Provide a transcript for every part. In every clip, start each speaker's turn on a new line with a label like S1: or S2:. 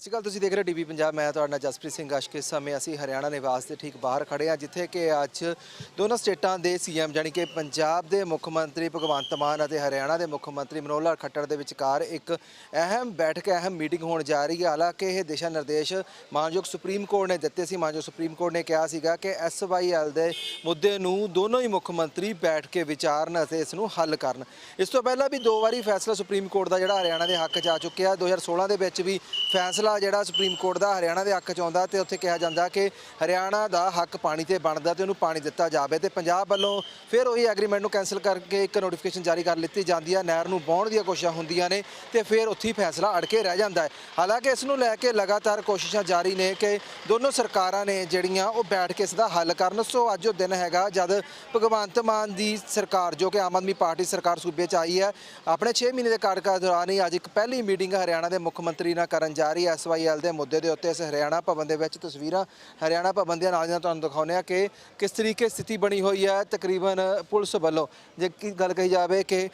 S1: ਅਸੀਂ ਕੱਲ ਤੁਸੀਂ ਦੇਖ ਰਹੇ ਟੀਵੀ ਪੰਜਾਬ। ਮੈਂ ਤੁਹਾਡਾ ਨਾਲ ਜਸਪ੍ਰੀਤ ਸਿੰਘ ਅਸ਼ਕ ਇਸ ਸਮੇਂ ਅਸੀਂ ਹਰਿਆਣਾ ਨਿਵਾਸ ਦੇ ਠੀਕ ਬਾਹਰ ਖੜੇ ਹਾਂ, ਜਿੱਥੇ ਕਿ ਅੱਜ ਦੋਨਾਂ ਸਟੇਟਾਂ ਦੇ ਸੀਐਮ ਜਾਨੀ ਕਿ ਪੰਜਾਬ ਦੇ ਮੁੱਖ ਮੰਤਰੀ ਭਗਵੰਤ ਮਾਨ ਅਤੇ ਹਰਿਆਣਾ ਦੇ ਮੁੱਖ ਮੰਤਰੀ ਮਨੋਹਰ ਲਾਲ ਖੱਟੜ ਦੇ ਵਿਚਕਾਰ ਇੱਕ ਅਹਿਮ ਬੈਠਕ, ਅਹਿਮ ਮੀਟਿੰਗ ਹੋਣ ਜਾ ਰਹੀ ਹੈ। ਹਾਲਾਂਕਿ ਇਹ ਦਿਸ਼ਾ ਨਿਰਦੇਸ਼ ਮਾਨਯੋਗ ਸੁਪਰੀਮ ਕੋਰਟ ਨੇ ਦਿੱਤੇ ਸੀ। ਮਾਨਯੋਗ ਸੁਪਰੀਮ ਕੋਰਟ ਨੇ ਕਿਹਾ ਸੀਗਾ ਕਿ ਐਸਵਾਈਐਲ ਦੇ ਮੁੱਦੇ ਨੂੰ ਦੋਨੋਂ ਹੀ ਮੁੱਖ ਮੰਤਰੀ ਬੈਠ ਕੇ ਵਿਚਾਰਨ ਅਤੇ ਇਸ ਨੂੰ ਹੱਲ ਕਰਨ। ਇਸ ਤੋਂ ਪਹਿਲਾਂ ਵੀ ਦੋ ਵਾਰੀ ਫੈਸਲਾ ਸੁਪਰੀਮ ਕੋਰਟ ਦਾ ਜਿਹੜਾ ਹਰਿਆਣਾ ਦੇ ਹੱਕ 'ਚ ਆ ਚੁੱਕਿਆ। 2016 ਦੇ ਵਿੱਚ ਵੀ ਫੈਸਲਾ ਜਿਹੜਾ ਸੁਪਰੀਮ ਕੋਰਟ ਦਾ ਹਰਿਆਣਾ ਦੇ ਹੱਕ 'ਚ ਆਉਂਦਾ ਤੇ ਉੱਥੇ ਕਿਹਾ ਜਾਂਦਾ ਕਿ ਹਰਿਆਣਾ ਦਾ ਹੱਕ ਪਾਣੀ ਤੇ ਬਣਦਾ ਤੇ ਉਹਨੂੰ ਪਾਣੀ ਦਿੱਤਾ ਜਾਵੇ ਤੇ ਪੰਜਾਬ ਵੱਲੋਂ ਫਿਰ ਉਹੀ ਐਗਰੀਮੈਂਟ ਨੂੰ ਕੈਨਸਲ ਕਰਕੇ ਇੱਕ ਨੋਟੀਫਿਕੇਸ਼ਨ ਜਾਰੀ ਕਰ ਲਿੱਤੀ ਜਾਂਦੀ ਹੈ ਨਹਿਰ ਨੂੰ ਵਾਹੁਣ ਦੀਆਂ ਕੋਸ਼ਿਸ਼ਾਂ ਹੁੰਦੀਆਂ ਨੇ ਤੇ ਫਿਰ ਉੱਥੇ ਹੀ ਫੈਸਲਾ ਅੜ ਕੇ ਰਹਿ ਜਾਂਦਾ ਹੈ। ਹਾਲਾਂਕਿ ਇਸ ਨੂੰ ਲੈ ਕੇ ਲਗਾਤਾਰ ਕੋਸ਼ਿਸ਼ਾਂ ਜਾਰੀ ਨੇ ਕਿ ਦੋਨੋਂ ਸਰਕਾਰਾਂ ਨੇ ਜਿਹੜੀਆਂ ਉਹ ਬੈਠ ਕੇ ਇਸ ਦਾ ਹੱਲ ਕਰਨ। ਸੋ ਅੱਜ ਉਹ ਦਿਨ ਹੈਗਾ ਜਦ ਭਗਵੰਤ ਮਾਨ ਦੀ ਸਰਕਾਰ, ਜੋ ਕਿ ਆਮ ਆਦਮੀ ਪਾਰਟੀ ਸਰਕਾਰ ਸੂਬੇ 'ਚ ਆਈ ਹੈ, ਆਪਣੇ 6 ਮਹੀਨੇ ਦੇ ਕਾਰਜਕਾਲ ਦੌਰਾਨ ਹੀ ਅੱਜ ਇੱਕ ਪਹਿਲੀ ਮੀਟਿੰਗ ਹਰਿਆਣਾ ਦੇ ਮੁੱਖ ਮੰਤਰੀ ਨਾਲ ਕਰਨ ਜਾ ਰਹੀ ਹੈ। ਐਸਵਾਈਐਲ ਦੇ ਮੁੱਦੇ ਦੇ ਉੱਤੇ ਅਸੀਂ ਹਰਿਆਣਾ ਭਵਨ ਦੇ ਵਿੱਚ ਤਸਵੀਰਾਂ ਹਰਿਆਣਾ ਭਵਨ ਦੀਆਂ ਨਾਲ ਦੀਆਂ ਤੁਹਾਨੂੰ ਦਿਖਾਉਂਦੇ ਆ ਕਿ ਕਿਸ ਤਰੀਕੇ ਸਥਿਤੀ ਬਣੀ ਹੋਈ ਹੈ ਤਕਰੀਬਨ ਪੁਲਿਸ ਵੱਲੋਂ। ਜੇ ਕੀ ਗੱਲ ਕਹੀ ਜਾਵੇ ਕਿ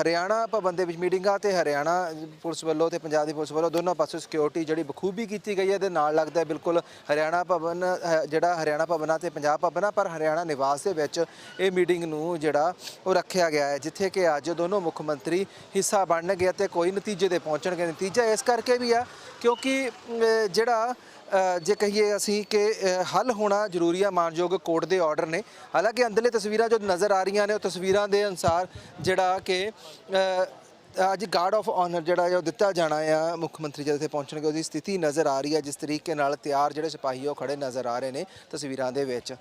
S1: ਹਰਿਆਣਾ ਭਵਨ ਦੇ ਵਿੱਚ ਮੀਟਿੰਗਾਂ ਤੇ ਹਰਿਆਣਾ ਪੁਲਿਸ ਵੱਲੋਂ ਤੇ ਪੰਜਾਬ ਦੀ ਪੁਲਿਸ ਵੱਲੋਂ ਦੋਨੋਂ ਪਾਸੇ ਸਿਕਿਉਰਿਟੀ ਜਿਹੜੀ ਬਖੂਬੀ ਕੀਤੀ ਗਈ ਹੈ ਦੇ ਨਾਲ ਲੱਗਦਾ ਬਿਲਕੁਲ ਹਰਿਆਣਾ ਭਵਨ ਜਿਹੜਾ ਹਰਿਆਣਾ ਭਵਨ ਆ ਤੇ ਪੰਜਾਬ ਭਵਨ ਆ, ਪਰ ਹਰਿਆਣਾ ਨਿਵਾਸ ਦੇ ਵਿੱਚ ਇਹ ਮੀਟਿੰਗ ਨੂੰ ਜਿਹੜਾ ਉਹ ਰੱਖਿਆ ਗਿਆ ਹੈ, ਜਿੱਥੇ ਕਿ ਅੱਜ ਦੋਨੋਂ ਮੁੱਖ ਮੰਤਰੀ ਹਿੱਸਾ ਬਣਨਗੇ ਅਤੇ ਕੋਈ ਨਤੀਜੇ ਤੇ ਪਹੁੰਚਣਗੇ। ਨਤੀਜਾ ਇਸ ਕਰਕੇ ਵੀ ਆ ਕਿਉਂਕਿ ਜਿਹੜਾ ਜੇ ਕਹੀਏ ਅਸੀਂ ਕਿ ਹੱਲ ਹੋਣਾ ਜ਼ਰੂਰੀ ਆ, ਮਾਨਯੋਗ ਕੋਰਟ ਦੇ ਆਰਡਰ ਨੇ। ਹਾਲਾਂਕਿ ਅੰਦਰਲੇ ਤਸਵੀਰਾਂ ਜੋ ਨਜ਼ਰ ਆ ਰਹੀਆਂ ਨੇ, ਉਹ ਤਸਵੀਰਾਂ ਦੇ ਅਨੁਸਾਰ ਜਿਹੜਾ ਕਿ ਅੱਜ ਗਾਰਡ ਆਫ ਆਨਰ ਜਿਹੜਾ ਹੈ, ਉਹ ਦਿੱਤਾ ਜਾਣਾ ਆ। ਮੁੱਖ ਮੰਤਰੀ ਜਦ ਇੱਥੇ ਪਹੁੰਚਣਗੇ, ਉਹਦੀ ਸਥਿਤੀ ਨਜ਼ਰ ਆ ਰਹੀ ਹੈ, ਜਿਸ ਤਰੀਕੇ ਨਾਲ ਤਿਆਰ ਜਿਹੜੇ ਸਿਪਾਹੀ ਆ, ਉਹ ਖੜੇ ਨਜ਼ਰ ਆ ਰਹੇ ਨੇ ਤਸਵੀਰਾਂ ਦੇ ਵਿੱਚ।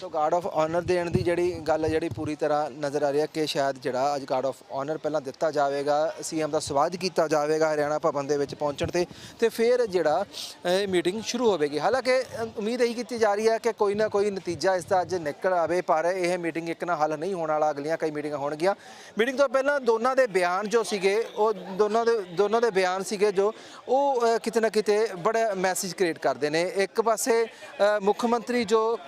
S1: ਸੋ ਗਾਰਡ ਆਫ ਆਨਰ ਦੇਣ ਦੀ ਜਿਹੜੀ ਗੱਲ ਹੈ ਜਿਹੜੀ ਪੂਰੀ ਤਰ੍ਹਾਂ ਨਜ਼ਰ ਆ ਰਹੀ ਹੈ ਕਿ ਸ਼ਾਇਦ ਜਿਹੜਾ ਅੱਜ ਗਾਰਡ ਆਫ ਆਨਰ ਪਹਿਲਾਂ ਦਿੱਤਾ ਜਾਵੇਗਾ ਸੀਐਮ ਦਾ ਸਵਾਗਤ ਕੀਤਾ ਜਾਵੇਗਾ ਹਰਿਆਣਾ ਭਵਨ ਦੇ ਵਿੱਚ ਪਹੁੰਚਣ ਤੇ ਤੇ ਫਿਰ ਜਿਹੜਾ ਇਹ ਮੀਟਿੰਗ ਸ਼ੁਰੂ ਹੋਵੇਗੀ। ਹਾਲਾਂਕਿ ਉਮੀਦ ਇਹੀ ਕੀਤੀ ਜਾ ਰਹੀ ਹੈ ਕਿ ਕੋਈ ਨਾ ਕੋਈ ਨਤੀਜਾ ਇਸ ਦਾ ਅੱਜ ਨਿਕਲ ਆਵੇ, ਪਰ ਇਹ ਮੀਟਿੰਗ ਇੱਕ ਨਾਲ ਹੱਲ ਨਹੀਂ ਹੋਣ ਵਾਲਾ। ਅਗਲੀਆਂ ਕਈ ਮੀਟਿੰਗਾਂ ਹੋਣਗੀਆਂ। ਮੀਟਿੰਗ ਤੋਂ ਪਹਿਲਾਂ ਦੋਨਾਂ ਦੇ ਬਿਆਨ ਜੋ ਸੀਗੇ, ਉਹ ਦੋਨਾਂ ਦੇ ਦੋਨਾਂ ਦੇ ਬਿਆਨ ਸੀਗੇ ਜੋ ਉਹ ਕਿਤੇ ਨਾ ਕਿਤੇ ਬੜਾ ਮੈਸੇਜ ਕ੍ਰੀਏਟ ਕਰਦੇ ਨੇ। ਇੱਕ ਪਾਸੇ ਮੁੱਖ ਮੰਤਰੀ ਜੋ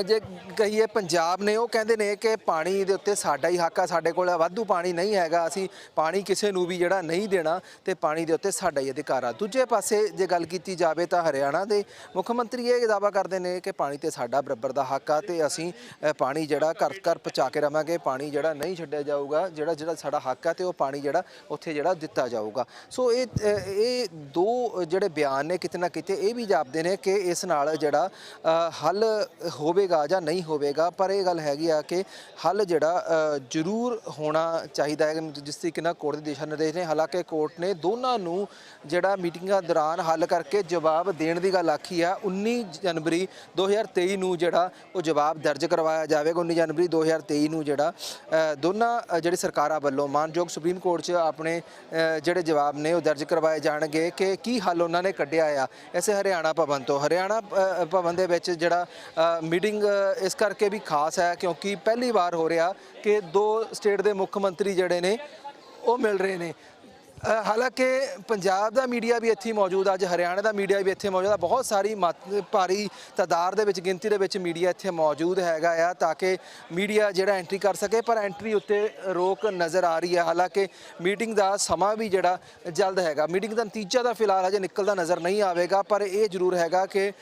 S1: ਜੇ ਕਹੀਏ ਪੰਜਾਬ ਨੇ, ਉਹ ਕਹਿੰਦੇ ਨੇ ਕਿ ਪਾਣੀ ਦੇ ਉੱਤੇ ਸਾਡਾ ਹੀ ਹੱਕ ਆ, ਸਾਡੇ ਕੋਲ ਵਾਧੂ ਪਾਣੀ ਨਹੀਂ ਹੈਗਾ, ਅਸੀਂ ਪਾਣੀ ਕਿਸੇ ਨੂੰ ਵੀ ਜਿਹੜਾ ਨਹੀਂ ਦੇਣਾ ਤੇ ਪਾਣੀ ਦੇ ਉੱਤੇ ਸਾਡਾ ਹੀ ਅਧਿਕਾਰ ਆ। ਦੂਜੇ ਪਾਸੇ ਜੇ ਗੱਲ ਕੀਤੀ ਜਾਵੇ ਤਾਂ ਹਰਿਆਣਾ ਦੇ ਮੁੱਖ ਮੰਤਰੀ ਇਹ ਦਾਅਵਾ ਕਰਦੇ ਨੇ ਕਿ ਪਾਣੀ ਤੇ ਸਾਡਾ ਬਰਾਬਰ ਦਾ ਹੱਕ ਆ ਤੇ ਅਸੀਂ ਪਾਣੀ ਜਿਹੜਾ ਘਰ ਘਰ ਪਹੁੰਚਾ ਕੇ ਰਵਾਂਗੇ, ਪਾਣੀ ਜਿਹੜਾ ਨਹੀਂ ਛੱਡਿਆ ਜਾਊਗਾ, ਜਿਹੜਾ ਜਿਹੜਾ ਸਾਡਾ ਹੱਕ ਆ ਤੇ ਉਹ ਪਾਣੀ ਜਿਹੜਾ ਉੱਥੇ ਜਿਹੜਾ ਦਿੱਤਾ ਜਾਊਗਾ। ਸੋ ਇਹ ਇਹ ਦੋ ਜਿਹੜੇ ਬਿਆਨ ਨੇ ਕਿਤੇ ਨਾ ਕਿਤੇ ਇਹ ਵੀ ਜਾਪਦੇ ਨੇ ਕਿ ਇਸ ਨਾਲ ਜਿਹੜਾ ਹੱਲ ਹੋਵੇ ਹੋਵੇਗਾ ਜਾਂ ਨਹੀਂ ਹੋਵੇਗਾ, ਪਰ ਇਹ ਗੱਲ ਹੈਗੀ ਆ ਕਿ ਹੱਲ ਜਿਹੜਾ ਜ਼ਰੂਰ ਹੋਣਾ ਚਾਹੀਦਾ ਹੈ। ਜਿਸ ਤਰੀਕੇ ਨਾਲ ਕੋਰਟ ਦੇ ਦਿਸ਼ਾ ਨਿਰਦੇਸ਼ ਨੇ, ਹਾਲਾਂਕਿ ਕੋਰਟ ਨੇ ਦੋਨਾਂ ਨੂੰ ਜਿਹੜਾ ਮੀਟਿੰਗਾਂ ਦੌਰਾਨ ਹੱਲ ਕਰਕੇ ਜਵਾਬ ਦੇਣ ਦੀ ਗੱਲ ਆਖੀ ਆ 19 ਜਨਵਰੀ 2023 ਨੂੰ ਜਿਹੜਾ ਉਹ ਜਵਾਬ ਦਰਜ ਕਰਵਾਇਆ ਜਾਵੇਗਾ। 19 ਜਨਵਰੀ 2023 ਨੂੰ ਜਿਹੜਾ ਦੋਨਾਂ ਜਿਹੜੀ ਸਰਕਾਰਾਂ ਵੱਲੋਂ ਮਾਨਯੋਗ ਸੁਪਰੀਮ ਕੋਰਟ 'ਚ ਆਪਣੇ ਜਿਹੜੇ ਜਵਾਬ ਨੇ ਉਹ ਦਰਜ ਕਰਵਾਏ ਜਾਣਗੇ ਕਿ ਕੀ ਹੱਲ ਉਹਨਾਂ ਨੇ ਕੱਢਿਆ ਆ। ਐਸੇ ਹਰਿਆਣਾ ਭਵਨ ਤੋਂ, ਹਰਿਆਣਾ ਭਵਨ ਦੇ ਵਿੱਚ ਜਿਹੜਾ ਮੀਟਿੰਗ ਇਸ ਕਰਕੇ ਵੀ ਖਾਸ ਹੈ ਕਿਉਂਕਿ ਪਹਿਲੀ ਵਾਰ ਹੋ ਰਿਹਾ ਕਿ ਦੋ ਸਟੇਟ ਦੇ ਮੁੱਖ ਮੰਤਰੀ ਜਿਹੜੇ ਨੇ ਉਹ ਮਿਲ ਰਹੇ ਨੇ। ਹਾਲਾਂਕਿ ਪੰਜਾਬ ਦਾ ਮੀਡੀਆ ਵੀ ਇੱਥੇ ਮੌਜੂਦ ਅੱਜ ਹਰਿਆਣਾ ਦਾ ਮੀਡੀਆ ਵੀ ਇੱਥੇ ਮੌਜੂਦ ਆ। ਬਹੁਤ ਸਾਰੀ ਮਤ- ਭਾਰੀ ਤਾਦਾਦ ਦੇ ਵਿੱਚ, ਗਿਣਤੀ ਦੇ ਵਿੱਚ ਮੀਡੀਆ ਇੱਥੇ ਮੌਜੂਦ ਹੈਗਾ ਆ ਤਾਂ ਕਿ ਮੀਡੀਆ ਜਿਹੜਾ ਐਂਟਰੀ ਕਰ ਸਕੇ, ਪਰ ਐਂਟਰੀ ਉੱਤੇ ਰੋਕ ਨਜ਼ਰ ਆ ਰਹੀ ਹੈ ਹਾਲਾਂਕਿ ਮੀਟਿੰਗ ਦਾ ਸਮਾਂ ਵੀ ਜਿਹੜਾ ਜਲਦ ਹੈਗਾ। ਮੀਟਿੰਗ ਦਾ ਨਤੀਜਾ ਤਾਂ ਫਿਲਹਾਲ ਹਜੇ ਨਿਕਲਦਾ ਨਜ਼ਰ ਨਹੀਂ ਆਵੇਗਾ, ਪਰ ਇਹ ਜ਼ਰੂਰ ਹੈਗਾ ਕਿ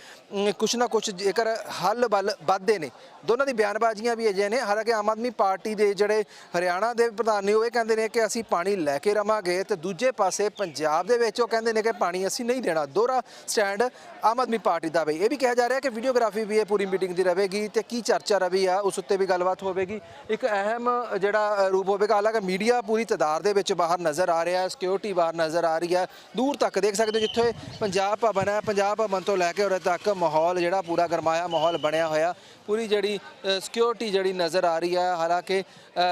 S1: ਕੁਛ ਨਾ ਕੁਛ ਜੇਕਰ ਹੱਲ ਵੱਲ ਵੱਧਦੇ ਨੇ। ਦੋਨਾਂ ਦੀ ਬਿਆਨਬਾਜ਼ੀਆਂ ਵੀ ਅਜੇ ਨੇ। ਹਾਲਾਂਕਿ ਆਮ ਆਦਮੀ ਪਾਰਟੀ ਦੇ ਜਿਹੜੇ ਹਰਿਆਣਾ ਦੇ ਪ੍ਰਧਾਨ ਨੇ ਉਹ ਇਹ ਕਹਿੰਦੇ ਨੇ ਕਿ ਅਸੀਂ ਪਾਣੀ ਲੈ ਕੇ ਰਵਾਂਗੇ ਤੇ ਦੂਜੇ ਪਾਸੇ ਪੰਜਾਬ ਦੇ ਵਿੱਚ ਉਹ ਕਹਿੰਦੇ ਨੇ ਕਿ ਪਾਣੀ ਅਸੀਂ ਨਹੀਂ ਦੇਣਾ। ਦੋਹਰਾ ਸਟੈਂਡ ਆਮ ਆਦਮੀ ਪਾਰਟੀ ਦਾ ਵੀ। ਇਹ ਵੀ ਕਿਹਾ ਜਾ ਰਿਹਾ ਕਿ ਵੀਡੀਓਗ੍ਰਾਫੀ ਵੀ ਇਹ ਪੂਰੀ ਮੀਟਿੰਗ ਦੀ ਰਹੇਗੀ ਤੇ ਕੀ ਚਰਚਾ ਰਹੀ ਆ, ਉਸ ਉੱਤੇ ਵੀ ਗੱਲਬਾਤ ਹੋਵੇਗੀ। ਇੱਕ ਅਹਿਮ ਜਿਹੜਾ ਰੂਪ ਹੋਵੇਗਾ, ਹਾਲਾਂਕਿ ਮੀਡੀਆ ਪੂਰੀ ਤਦਾਰ ਦੇ ਵਿੱਚ ਬਾਹਰ ਨਜ਼ਰ ਆ ਰਿਹਾ ਹੈ ਸਿਕਿਉਰਿਟੀ ਬਾਹਰ ਨਜ਼ਰ ਆ ਰਹੀ ਹੈ। ਦੂਰ ਤੱਕ ਦੇਖ ਸਕਦੇ ਹੋ ਜਿੱਥੇ ਪੰਜਾਬ ਭਵਨ ਹੈ, ਪੰਜਾਬ ਭਵਨ ਤੋਂ ਲੈ ਕੇ ਉਰੇ ਤੱਕ ਮਾਹੌਲ ਜਿਹੜਾ ਪੂਰਾ ਗਰਮਾਇਆ ਮਾਹੌਲ ਬਣਿਆ ਹੋਇਆ। ਪੂਰੀ ਜਿਹੜੀ ਸਿਕਿਉਰਿਟੀ ਜਿਹੜੀ ਨਜ਼ਰ ਆ ਰਹੀ ਹੈ ਹਾਲਾਂਕਿ